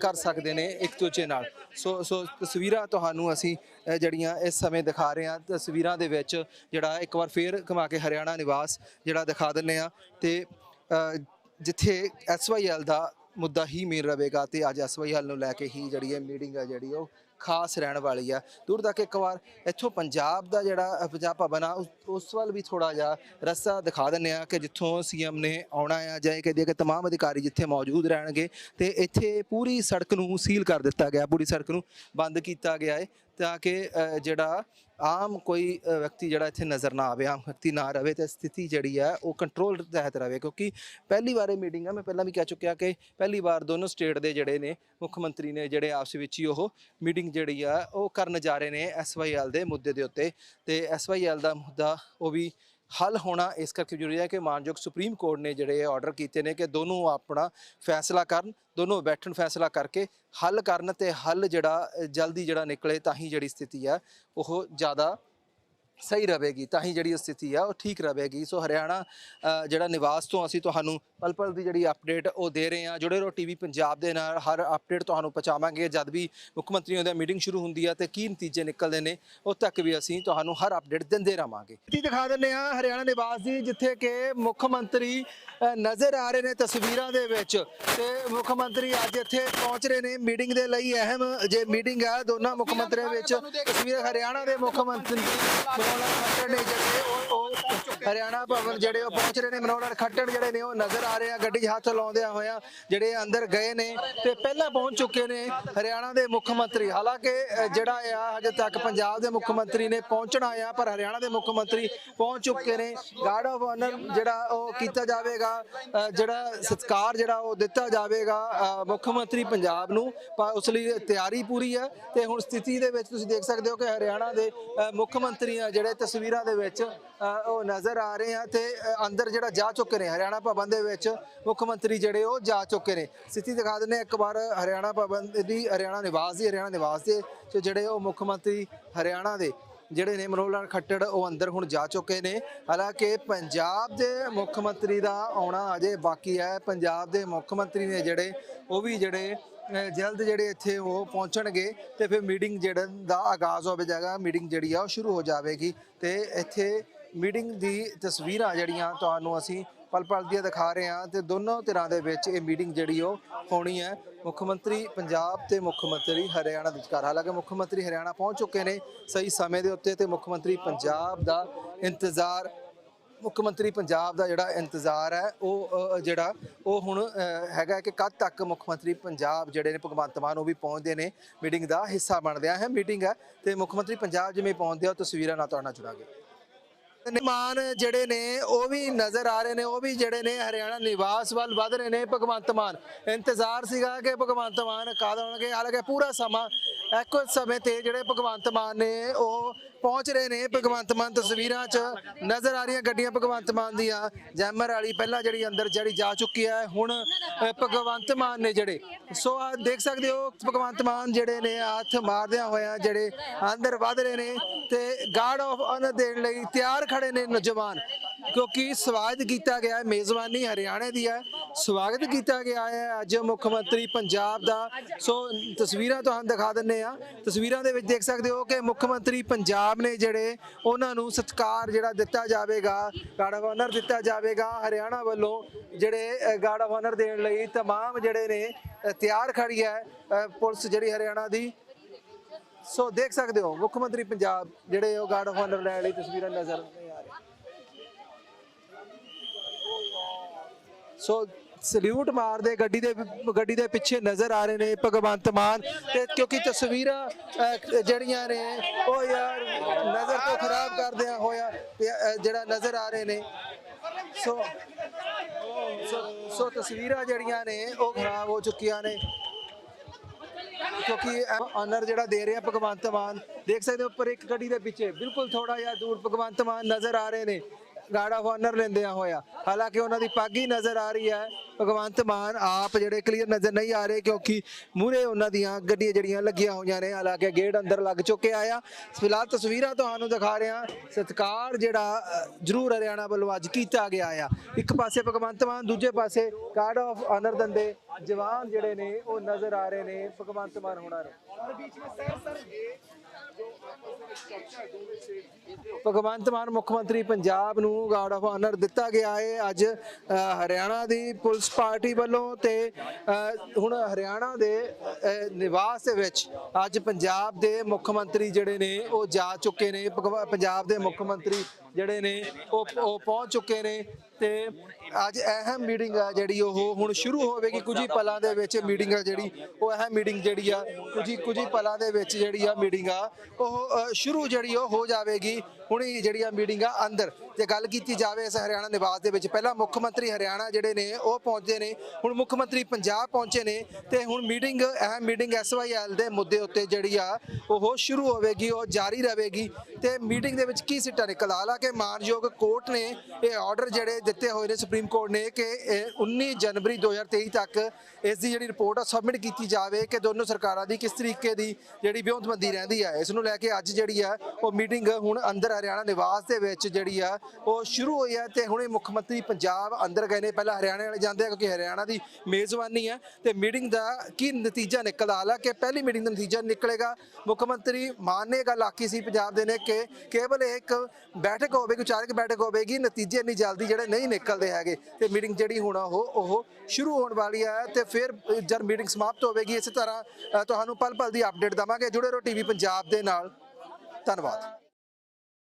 S1: ਕਰ ਸਕਦੇ ਨੇ ਇੱਕ ਦੂਜੇ ਨਾਲ। ਸੋ ਸੋ ਤਸਵੀਰਾਂ ਤੁਹਾਨੂੰ ਅਸੀਂ ਜਿਹੜੀਆਂ ਇਸ ਸਮੇਂ ਦਿਖਾ ਰਹੇ ਹਾਂ ਤਸਵੀਰਾਂ ਦੇ ਵਿੱਚ ਜਿਹੜਾ ਇੱਕ ਵਾਰ ਫੇਰ ਘੁਮਾ ਕੇ ਹਰਿਆਣਾ ਨਿਵਾਸ ਜਿਹੜਾ ਦਿਖਾ ਦਿੰਨੇ ਆ ਤੇ ਅ, ਜਿੱਥੇ ਐਸਵਾਈਐਲ ਦਾ ਮੁੱਦਾ ਹੀ ਮੇਨ ਰਹੇਗਾ ਤੇ ਅੱਜ ਐਸਵਾਈਐਲ ਨੂੰ ਲੈ ਕੇ ਹੀ ਜਿਹੜੀ ਇਹ ਮੀਟਿੰਗ ਆ ਜਿਹੜੀ ਉਹ ਖਾਸ ਰਹਿਣ ਵਾਲੀ ਆ ਦੂਰ ਤੱਕ ਇੱਕ ਵਾਰ ਇੱਥੋਂ ਪੰਜਾਬ ਦਾ ਜਿਹੜਾ ਅ, ਪੰਜਾਬ ਭਵਨ ਆ ਉਸ- ਉਸ ਵੱਲ ਵੀ ਥੋੜਾ ਜਿਹਾ ਰਸਤਾ ਦਿਖਾ ਦਿੰਨੇ ਆ ਕਿ ਜਿੱਥੋਂ ਸੀਐਮ ਨੇ ਆਉਣਾ ਆ ਜਾਂ ਇਹ ਕਹਦੇ ਕਿ तमाम ਅਧਿਕਾਰੀ ਜਿੱਥੇ ਮੌਜੂਦ ਰਹਿਣਗੇ ਤੇ ਇੱਥੇ ਪੂਰੀ ਸੜਕ ਨੂੰ ਸੀਲ ਕਰ ਦਿੱਤਾ ਗਿਆ ਪੂਰੀ ਸੜਕ ਨੂੰ ਬੰਦ ਕੀਤਾ ਗਿਆ ਹੈ ਤਾਂ ਕਿ ਜਿਹੜਾ ਆਮ ਕੋਈ ਵਿਅਕਤੀ ਜਿਹੜਾ ਇੱਥੇ ਨਜ਼ਰ ਨਾ ਆਵੇ, ਆਮ ਵਿਅਕਤੀ ਨਾ ਰਵੇ, ਤੇ ਸਥਿਤੀ ਜਿਹੜੀ ਹੈ ਉਹ ਕੰਟਰੋਲ ਤਹਿਤ ਰਵੇ। ਕਿਉਂਕਿ ਪਹਿਲੀ ਵਾਰ ਇਹ ਮੀਟਿੰਗ ਆ, ਮੈਂ ਪਹਿਲਾਂ ਵੀ ਕਹਿ ਚੁੱਕਿਆ ਕਿ ਪਹਿਲੀ ਵਾਰ ਦੋਨੋਂ ਸਟੇਟ ਦੇ ਜਿਹੜੇ ਨੇ, ਮੁੱਖ ਮੰਤਰੀ ਨੇ ਜਿਹੜੇ ਆਪਸ ਵਿੱਚ ਹੀ ਉਹ ਮੀਟਿੰਗ ਜਿਹੜੀ ਆ, ਉਹ ਕਰਨ ਜਾ ਰਹੇ ਨੇ ਐਸਵਾਈਐਲ ਦੇ ਮੁੱਦੇ ਦੇ ਉੱਤੇ। ਤੇ ਐਸਵਾਈਐਲ ਦਾ ਮੁੱਦਾ ਉਹ ਵੀ ਹੱਲ ਹੋਣਾ ਇਸ ਕਰਕੇ ਜ਼ਰੂਰੀ ਹੈ ਕਿ ਮਾਨਯੋਗ ਸੁਪਰੀਮ ਕੋਰਟ ਨੇ ਜਿਹੜੇ ਆਰਡਰ ਕੀਤੇ ਨੇ ਕਿ ਦੋਨੋਂ ਆਪਣਾ ਫੈਸਲਾ ਕਰਨ, ਦੋਨੋਂ ਬੈਠਣ ਫੈਸਲਾ ਕਰਕੇ ਹੱਲ ਕਰਨ ਤੇ ਹੱਲ ਜਿਹੜਾ ਜਲਦੀ ਜਿਹੜਾ ਨਿਕਲੇ ਤਾਂ ਹੀ ਜਿਹੜੀ ਸਥਿਤੀ ਆ ਉਹ ਜ਼ਿਆਦਾ ਸਹੀ ਰਹੇਗੀ ਤਾਂ ਹੀ ਜਿਹੜੀ ਸਥਿਤੀ ਆ ਉਹ ਠੀਕ ਰਹੇਗੀ। ਸੋ ਹਰਿਆਣਾ ਜਿਹੜਾ ਨਿਵਾਸ ਤੋਂ ਅਸੀਂ ਤੁਹਾਨੂੰ ਪਲ ਪਲ ਦੀ ਜਿਹੜੀ ਅਪਡੇਟ ਉਹ ਦੇ ਰਹੇ ਹਾਂ। ਜੁੜੇ ਰਹੋ ਟੀਵੀ ਪੰਜਾਬ ਦੇ ਨਾਲ। ਹਰ ਅਪਡੇਟ ਤੁਹਾਨੂੰ ਪਹੁੰਚਾਵਾਂਗੇ। ਜਦ ਵੀ ਮੁੱਖ ਮੰਤਰੀਆਂ ਦੀ ਮੀਟਿੰਗ ਸ਼ੁਰੂ ਹੁੰਦੀ ਆ ਤੇ ਕੀ ਨਤੀਜੇ ਨਿਕਲਦੇ ਨੇ ਉਹ ਤੱਕ ਵੀ ਅਸੀਂ ਤੁਹਾਨੂੰ ਹਰ ਅਪਡੇਟ ਦਿੰਦੇ ਰਵਾਂਗੇ ਸਥਿਤੀ ਦਿਖਾ ਦਿੰਦੇ ਆ ਹਰਿਆਣਾ ਨਿਵਾਸ ਦੀ ਜਿੱਥੇ ਕਿ ਮੁੱਖ ਮੰਤਰੀ ਨਜ਼ਰ ਆ ਰਹੇ ਨੇ ਤਸਵੀਰਾਂ ਦੇ ਵਿੱਚ। ਤੇ ਮੁੱਖ ਮੰਤਰੀ ਅੱਜ ਇੱਥੇ ਪਹੁੰਚ ਰਹੇ ਨੇ ਮੀਟਿੰਗ ਦੇ ਲਈ। ਅਹਿਮ ਜੇ ਮੀਟਿੰਗ ਆ ਦੋਨਾਂ ਮੁੱਖ ਮੰਤਰੀਆਂ ਵਿੱਚ। ਤਸਵੀਰ ਹਰਿਆਣਾ ਦੇ ਮੁੱਖ ਮੰਤਰੀ ਮਨੋਹਰ ਖੱਟੜ ਨੇ ਜਿਹੜੇ ਉਹ ਉਹ ਹਰਿਆਣਾ ਭਵਨ ਜਿਹੜੇ ਉਹ ਪਹੁੰਚ ਰਹੇ ਨੇ, ਮਨੋਹਰ ਖੱਟੜ ਜਿਹੜੇ ਨੇ ਉਹ ਨਜ਼ਰ ਆ ਰਹੇ ਆ, ਗੱਡੀ ਹੱਥ ਲਾਉਂਦਿਆਂ ਹੋਇਆਂ ਜਿਹੜੇ ਅੰਦਰ ਗਏ ਨੇ ਤੇ ਪਹਿਲਾਂ ਪਹੁੰਚ ਚੁੱਕੇ ਨੇ ਹਰਿਆਣਾ ਦੇ ਮੁੱਖ ਮੰਤਰੀ। ਹਾਲਾਂਕਿ ਜਿਹੜਾ ਆ, ਹਜੇ ਤੱਕ ਪੰਜਾਬ ਦੇ ਮੁੱਖ ਮੰਤਰੀ ਨੇ ਪਹੁੰਚਣਾ ਆ, ਪਰ ਹਰਿਆਣਾ ਦੇ ਮੁੱਖ ਮੰਤਰੀ ਪਹੁੰਚ ਚੁੱਕੇ ਨੇ। ਗਾਰਡ ਆਫ ਆਨਰ ਜਿਹੜਾ ਉਹ ਕੀਤਾ ਜਾਵੇਗਾ ਜਿਹੜਾ ਸਤਿਕਾਰ ਜਿਹੜਾ ਉਹ ਦਿੱਤਾ ਜਾਵੇਗਾ ਮੁੱਖ ਮੰਤਰੀ ਪੰਜਾਬ ਨੂੰ, ਪਰ ਉਸ ਲਈ ਤਿਆਰੀ ਪੂਰੀ ਹੈ। ਤੇ ਹੁਣ ਸਥਿਤੀ ਦੇ ਵਿੱਚ ਤੁਸੀਂ ਦੇਖ ਸਕਦੇ ਹੋ ਕਿ ਹਰਿਆਣਾ ਦੇ ਮੁੱਖ ਮੰਤਰੀ ਆ ਜਿਹੜੇ ਤਸਵੀਰਾਂ ਦੇ ਵਿੱਚ ਉਹ ਨਜ਼ਰ ਆ ਰਹੇ ਆ ਤੇ ਅੰਦਰ ਜਿਹੜਾ ਜਾ ਚੁੱਕੇ ਨੇ ਹਰਿਆਣਾ ਭਵਨ ਦੇ ਵਿੱਚ, ਮੁੱਖ ਮੰਤਰੀ ਜਿਹੜੇ ਉਹ ਜਾ ਚੁੱਕੇ ਨੇ। ਸਥਿਤੀ ਦਿਖਾ ਦਿੰਦੇ ਹਾਂ ਇੱਕ ਵਾਰ, ਹਰਿਆਣਾ ਭਵਨ ਦੀ ਹਰਿਆਣਾ ਨਿਵਾਸ ਦੀ, ਹਰਿਆਣਾ ਨਿਵਾਸ ਦੇ ਜਿਹੜੇ ਉਹ ਮੁੱਖ ਮੰਤਰੀ ਹਰਿਆਣਾ ਦੇ ਜਿਹੜੇ ਨੇ, ਮਨੋਹਰ ਲਾਲ ਖੱਟੜ, ਉਹ ਅੰਦਰ ਹੁਣ ਜਾ ਚੁੱਕੇ ਨੇ। ਹਾਲਾਂਕਿ ਪੰਜਾਬ ਦੇ ਮੁੱਖ ਮੰਤਰੀ ਦਾ ਆਉਣਾ ਅਜੇ ਬਾਕੀ ਹੈ। ਪੰਜਾਬ ਦੇ ਮੁੱਖ ਮੰਤਰੀ ਨੇ ਜਿਹੜੇ, ਉਹ ਵੀ ਜਿਹੜੇ ਜਲਦ ਜਿਹੜੇ ਇੱਥੇ ਉਹ ਪਹੁੰਚਣਗੇ ਤੇ ਫਿਰ ਮੀਟਿੰਗ ਜਿਹੜਾ ਦਾ ਆਗਾਜ਼ ਹੋਵੇ ਜਾਏਗਾ ਮੀਟਿੰਗ ਜਿਹੜੀ ਆ ਉਹ ਸ਼ੁਰੂ ਹੋ ਜਾਵੇਗੀ ਤੇ ਇੱਥੇ ਮੀਟਿੰਗ ਦੀ ਤਸਵੀਰਾਂ ਜਿਹੜੀਆਂ ਤੁਹਾਨੂੰ ਅਸੀਂ ਪਲ ਪਲ ਦੀਆਂ ਦਿਖਾ ਰਹੇ ਹਾਂ ਤੇ ਦੋਨੋਂ ਧਿਰਾਂ ਦੇ ਵਿੱਚ ਇਹ ਮੀਟਿੰਗ ਜਿਹੜੀ ਉਹ ਹੋਣੀ ਹੈ। ਮੁੱਖ ਮੰਤਰੀ ਪੰਜਾਬ ਤੇ ਮੁੱਖ ਮੰਤਰੀ ਹਰਿਆਣਾ ਵਿਚਕਾਰ। ਹਾਲਾਂਕਿ ਮੁੱਖ ਮੰਤਰੀ ਹਰਿਆਣਾ ਪਹੁੰਚ ਚੁੱਕੇ ਨੇ ਸਹੀ ਸਮੇਂ ਦੇ ਉੱਤੇ ਤੇ ਮੁੱਖ ਮੰਤਰੀ ਪੰਜਾਬ ਦਾ ਇੰਤਜ਼ਾਰ, ਮੁੱਖ ਮੰਤਰੀ ਪੰਜਾਬ ਦਾ ਜਿਹੜਾ ਇੰਤਜ਼ਾਰ ਹੈ, ਉਹ ਜਿਹੜਾ ਉਹ ਹੁਣ ਹੈਗਾ ਕਿ ਕਦ ਤੱਕ ਮੁੱਖ ਮੰਤਰੀ ਪੰਜਾਬ ਜਿਹੜੇ ਨੇ ਭਗਵੰਤ ਮਾਨ ਉਹ ਵੀ ਪਹੁੰਚਦੇ ਨੇ। ਮੀਟਿੰਗ ਦਾ ਹਿੱਸਾ ਬਣਦਿਆਂ ਹੈ, ਮੀਟਿੰਗ ਹੈ ਤੇ ਮੁੱਖ ਮੰਤਰੀ ਪੰਜਾਬ ਜਿਵੇਂ ਪਹੁੰਚਦੇ ਆ, ਉਹ ਤਸਵੀਰਾਂ ਨਾਲ ਤੁਹਾਡੇ ਨਾਲ ਜੁੜਾਂਗੇ। ਮਾਨ ਜਿਹੜੇ ਨੇ, ਉਹ ਵੀ ਨਜ਼ਰ ਆ ਰਹੇ ਨੇ, ਉਹ ਵੀ ਜਿਹੜੇ ਨੇ ਹਰਿਆਣਾ ਨਿਵਾਸ ਵੱਲ ਵਧ ਰਹੇ ਨੇ। ਭਗਵੰਤ ਮਾਨ, ਇੰਤਜ਼ਾਰ ਸੀਗਾ ਕਿ ਭਗਵੰਤ ਮਾਨ ਕਦ ਆਉਣਗੇ ਹਾਲਾਂਕਿ ਪੂਰਾ ਸਮਾਂ, ਇੱਕੋ ਸਮੇਂ ਤੇ ਜਿਹੜੇ ਭਗਵੰਤ ਮਾਨ ਨੇ, ਉਹ ਪਹੁੰਚ ਰਹੇ ਨੇ। ਭਗਵੰਤ ਮਾਨ ਤਸਵੀਰਾਂ 'ਚ ਨਜ਼ਰ ਆ ਰਹੀਆਂ ਗੱਡੀਆਂ ਭਗਵੰਤ ਮਾਨ ਦੀਆਂ। ਜੈਮਰ ਵਾਲੀ ਪਹਿਲਾਂ ਜਿਹੜੀ ਅੰਦਰ ਜਿਹੜੀ ਜਾ ਚੁੱਕੀ ਹੈ, ਹੁਣ ਭਗਵੰਤ ਮਾਨ ਨੇ ਜਿਹੜੇ। ਸੋ ਆ ਦੇਖ ਸਕਦੇ ਹੋ, ਭਗਵੰਤ ਮਾਨ ਜਿਹੜੇ ਨੇ, ਹੱਥ ਮਾਰਦਿਆਂ ਹੋਇਆ ਜਿਹੜੇ ਅੰਦਰ ਵਧ ਰਹੇ ਨੇ ਤੇ ਗਾਰਡ ਆਫ ਆਨਰ ਦੇਣ ਲਈ ਤਿਆਰ ਖੜੇ ਨੇ ਨੌਜਵਾਨ ਕਿਉਂਕਿ ਸਵਾਗਤ ਕੀਤਾ ਗਿਆ ਹੈ ਮੇਜ਼ਬਾਨੀ ਹਰਿਆਣੇ ਦੀ ਹੈ ਸਵਾਗਤ ਕੀਤਾ ਗਿਆ ਹੈ ਅੱਜ ਮੁੱਖ ਮੰਤਰੀ ਪੰਜਾਬ ਦਾ ਸੋ ਤਸਵੀਰਾਂ ਤੁਹਾਨੂੰ ਦਿਖਾ ਦਿੰਨੇ ਆ ਤਸਵੀਰਾਂ ਦੇ ਵਿੱਚ ਦੇਖ ਸਕਦੇ ਹੋ ਕਿ ਮੁੱਖ ਮੰਤਰੀ ਪੰਜਾਬ ਨੇ ਜਿਹੜੇ ਉਹਨਾਂ ਨੂੰ ਸਤਿਕਾਰ ਜਿਹੜਾ ਦਿੱਤਾ ਜਾਵੇਗਾ ਗਾਰਡ ਆਫ ਆਨਰ ਦਿੱਤਾ ਜਾਵੇਗਾ ਹਰਿਆਣਾ ਵੱਲੋਂ ਜਿਹੜੇ ਗਾਰਡ ਆਫ ਆਨਰ ਦੇਣ ਲਈ तमाम ਜਿਹੜੇ ਨੇ ਅ, ਤਿਆਰ ਖੜੀ ਹੈ ਅ, ਪੁਲਿਸ ਜਿਹੜੀ ਹਰਿਆਣਾ ਦੀ ਸੋ ਦੇਖ ਸਕਦੇ ਹੋ ਮੁੱਖ ਮੰਤਰੀ ਪੰਜਾਬ ਜਿਹੜੇ ਉਹ ਗਾਰਡ ਆਫ ਆਨਰ ਲੈਣ ਲਈ ਤਸਵੀਰਾਂ ਨਜ਼ਰ ਸੋ ਸਲੂਟ ਮਾਰਦੇ ਗੱਡੀ ਦੇ ਗੱਡੀ ਦੇ ਪਿੱਛੇ ਨਜ਼ਰ ਆ ਰਹੇ ਨੇ ਭਗਵੰਤ ਮਾਨ ਤੇ ਕਿਉਂਕਿ ਤਸਵੀਰਾਂ ਅਹ, ਜਿਹੜੀਆਂ ਨੇ ਉਹ ਯਾਰ ਨਜ਼ਰ ਤੋਂ ਖਰਾਬ ਕਰਦਿਆਂ ਹੋਇਆ ਅਹ, ਜਿਹੜਾ ਨਜ਼ਰ ਆ ਰਹੇ ਨੇ। ਸੋ ਸੋ- ਸੋ ਤਸਵੀਰਾਂ ਜਿਹੜੀਆਂ ਨੇ ਉਹ ਖਰਾਬ ਹੋ ਚੁੱਕੀਆਂ ਨੇ। ਕਿਉਂਕਿ ਆਨਰ ਜਿਹੜਾ ਦੇ ਰਿਹਾ ਭਗਵੰਤ ਮਾਨ ਦੇਖ ਸਕਦੇ ਹੋ ਉੱਪਰ ਇੱਕ ਗੱਡੀ ਦੇ ਪਿੱਛੇ ਬਿਲਕੁਲ ਥੋੜਾ ਜਿਹਾ ਦੂਰ ਭਗਵੰਤ ਮਾਨ ਨਜ਼ਰ ਆ ਰਹੇ ਨੇ। ਗਾਰਡ ਆਫ ਆਨਰ ਲੈਂਦਿਆਂ ਹੋਇਆ। ਹਾਲਾਂਕਿ ਉਹਨਾਂ ਦੀ ਪੱਗ ਹੀ ਨਜ਼ਰ ਆ ਰਹੀ ਹੈ। ਭਗਵੰਤ ਮਾਨ ਆਪ ਜਿਹੜੇ ਕਲੀਅਰ ਨਜ਼ਰ ਨਹੀਂ ਆ ਰਹੇ ਕਿਉਂਕਿ ਮੂਰੇ ਉਹਨਾਂ ਦੀਆਂ ਗੱਡੀਆਂ ਜਿਹੜੀਆਂ ਲੱਗੀਆਂ ਹੋਈਆਂ ਨੇ, ਹਾਲਾਂਕਿ ਗੇਟ ਅੰਦਰ ਲੱਗ ਚੁੱਕੇ ਆ ਫਿਲਹਾਲ ਤਸਵੀਰਾਂ ਤੁਹਾਨੂੰ ਦਿਖਾ ਰਿਹਾ ਸਤਕਾਰ ਜਿਹੜਾ ਜ਼ਰੂਰ ਹਰਿਆਣਾ ਵੱਲੋਂ ਅੱਜ ਕੀਤਾ ਗਿਆ ਆ। ਇੱਕ ਪਾਸੇ ਭਗਵੰਤ ਮਾਨ, ਦੂਜੇ ਪਾਸੇ ਗਾਰਡ ਆਫ ਆਨਰ ਦੰਦੇ ਜਵਾਨ ਜਿਹੜੇ ਨੇ, ਉਹ ਨਜ਼ਰ ਆ ਰਹੇ ਨੇ। ਭਗਵੰਤ ਮਾਨ ਹੋਣਾ ਨੇ। ਭਗਵੰਤ ਮਾਨ ਮੁੱਖ ਮੰਤਰੀ ਪੰਜਾਬ ਨੂੰ ਗਾਰਡ ਆਫ ਆਨਰ ਦਿੱਤਾ ਗਿਆ ਹੈ ਅੱਜ ਅ, ਹਰਿਆਣਾ ਦੀ ਪੁਲਿਸ ਪਾਰਟੀ ਵੱਲੋਂ ਤੇ ਅ, ਹੁਣ ਹਰਿਆਣਾ ਦੇ ਅ, ਨਿਵਾਸ ਦੇ ਵਿੱਚ ਅੱਜ ਪੰਜਾਬ ਦੇ ਮੁੱਖ ਮੰਤਰੀ ਜਿਹੜੇ ਨੇ ਉਹ ਜਾ ਚੁੱਕੇ ਨੇ। ਭਗਵ- ਪੰਜਾਬ ਦੇ ਮੁੱਖ ਮੰਤਰੀ ਜਿਹੜੇ ਨੇ, ਉਹ ਉਹ ਪਹੁੰਚ ਚੁੱਕੇ ਨੇ ਤੇ ਅੱਜ ਅਹਿਮ ਮੀਟਿੰਗ ਆ ਜਿਹੜੀ ਉਹ ਹੁਣ ਸ਼ੁਰੂ ਹੋਵੇਗੀ ਕੁਝ ਹੀ ਪਲਾਂ ਦੇ ਵਿੱਚ ਮੀਟਿੰਗ ਆ ਜਿਹੜੀ, ਉਹ ਅਹਿਮ ਮੀਟਿੰਗ ਜਿਹੜੀ ਆ, ਕੁਝ ਹੀ ਕੁਝ ਹੀ ਪਲਾਂ ਦੇ ਵਿੱਚ ਜਿਹੜੀ ਆ ਮੀਟਿੰਗ ਆ, ਉਹ ਸ਼ੁਰੂ ਜਿਹੜੀ ਉਹ ਹੋ ਜਾਵੇਗੀ। ਹੁਣੀ ਜਿਹੜੀ ਆ ਮੀਟਿੰਗ ਆ ਅੰਦਰ, ਜੇ ਗੱਲ ਕੀਤੀ ਜਾਵੇ ਇਸ ਹਰਿਆਣਾ ਨਿਵਾਸ ਦੇ ਵਿੱਚ, ਪਹਿਲਾਂ ਮੁੱਖ ਮੰਤਰੀ ਹਰਿਆਣਾ ਜਿਹੜੇ ਨੇ, ਉਹ ਪਹੁੰਚਦੇ ਨੇ। ਹੁਣ ਮੁੱਖ ਮੰਤਰੀ ਪੰਜਾਬ ਪਹੁੰਚੇ ਨੇ ਤੇ ਹੁਣ ਮੀਟਿੰਗ ਅਹਿਮ ਮੀਟਿੰਗ ਐਸਵਾਈਐਲ ਦੇ ਮੁੱਦੇ ਉੱਤੇ ਜਿਹੜੀ ਆ, ਉਹ ਸ਼ੁਰੂ ਹੋਵੇਗੀ, ਉਹ ਜਾਰੀ ਰਹੇਗੀ ਤੇ ਮੀਟਿੰਗ ਦੇ ਵਿੱਚ ਕੀ ਸਿੱਟਾ ਨਿਕਲ ਹਾਲਾਂਕਿ ਮਾਨਯੋਗ ਕੋਰਟ ਨੇ ਇਹ ਆਰਡਰ ਜਿਹੜੇ ਦਿੱਤੇ ਹੋਏ ਨੇ ਸੁਪਰੀਮ ਕੋਰਟ ਨੇ ਕਿ ਇਹ 19 ਜਨਵਰੀ 2023 ਤੱਕ ਇਸ ਦੀ ਜਿਹੜੀ ਰਿਪੋਰਟ ਆ ਸਬਮਿਟ ਕੀਤੀ ਜਾਵੇ ਕਿ ਦੋਨੋਂ ਸਰਕਾਰਾਂ ਦੀ ਕਿਸ ਤਰੀਕੇ ਦੀ ਜਿਹੜੀ ਵਿਉਂਤਬੰਦੀ ਰਹਿੰਦੀ ਹੈ ਇਸ ਨੂੰ ਲੈ ਕੇ ਅੱਜ ਜਿਹੜੀ ਆ, ਉਹ ਮੀਟਿੰਗ ਹੁਣ ਅੰਦਰ ਹਰਿਆਣਾ ਨਿਵਾਸ ਦੇ ਵਿੱਚ ਜਿਹੜੀ ਆ, ਉਹ ਸ਼ੁਰੂ ਹੋਈ ਹੈ ਤੇ ਹੁਣੇ ਮੁੱਖ ਮੰਤਰੀ ਪੰਜਾਬ ਅੰਦਰ ਗਏ ਨੇ। ਪਹਿਲਾਂ ਹਰਿਆਣੇ ਵਾਲੇ ਜਾਂਦੇ ਆ ਕਿਉਂਕਿ ਹਰਿਆਣਾ ਦੀ ਮੇਜ਼ਬਾਨੀ ਹੈ ਤੇ ਮੀਟਿੰਗ ਦਾ ਕੀ ਨਤੀਜਾ ਨਿਕਲਦਾ ਹਾਲਾਂਕਿ ਪਹਿਲੀ ਮੀਟਿੰਗ ਦਾ ਨਤੀਜਾ ਨਿਕਲੇਗਾ। ਮੁੱਖ ਮੰਤਰੀ ਮਾਨ ਨੇ ਗੱਲ ਆਖੀ ਸੀ ਪੰਜਾਬ ਦੇ ਨੇ ਕਿ ਕੇਵਲ ਇੱਕ ਬੈਠਕ ਹੋਵੇਗੀ ਵਿਚਾਰਕ ਬੈਠਕ ਹੋਵੇਗੀ, ਨਤੀਜੇ ਇੰਨੀ ਜਲਦੀ ਜਿਹੜੇ ਨਹੀਂ ਨਿਕਲਦੇ ਹੈਗੇ। ਤੇ ਮੀਟਿੰਗ ਜਿਹੜੀ ਹੁਣ ਉਹ ਉਹ ਸ਼ੁਰੂ ਹੋਣ ਵਾਲੀ ਹੈ ਤੇ ਫਿਰ ਜਦ ਮੀਟਿੰਗ ਸਮਾਪਤ ਹੋਵੇਗੀ, ਇਸੇ ਤਰ੍ਹਾਂ ਤੁਹਾਨੂੰ ਪਲ ਪਲ ਦੀ ਅਪਡੇਟ ਦਵਾਂਗੇ। ਜੁੜੇ ਰਹੋ ਟੀਵੀ ਪੰਜਾਬ ਦੇ ਨਾਲ। ਧੰਨਵਾਦ।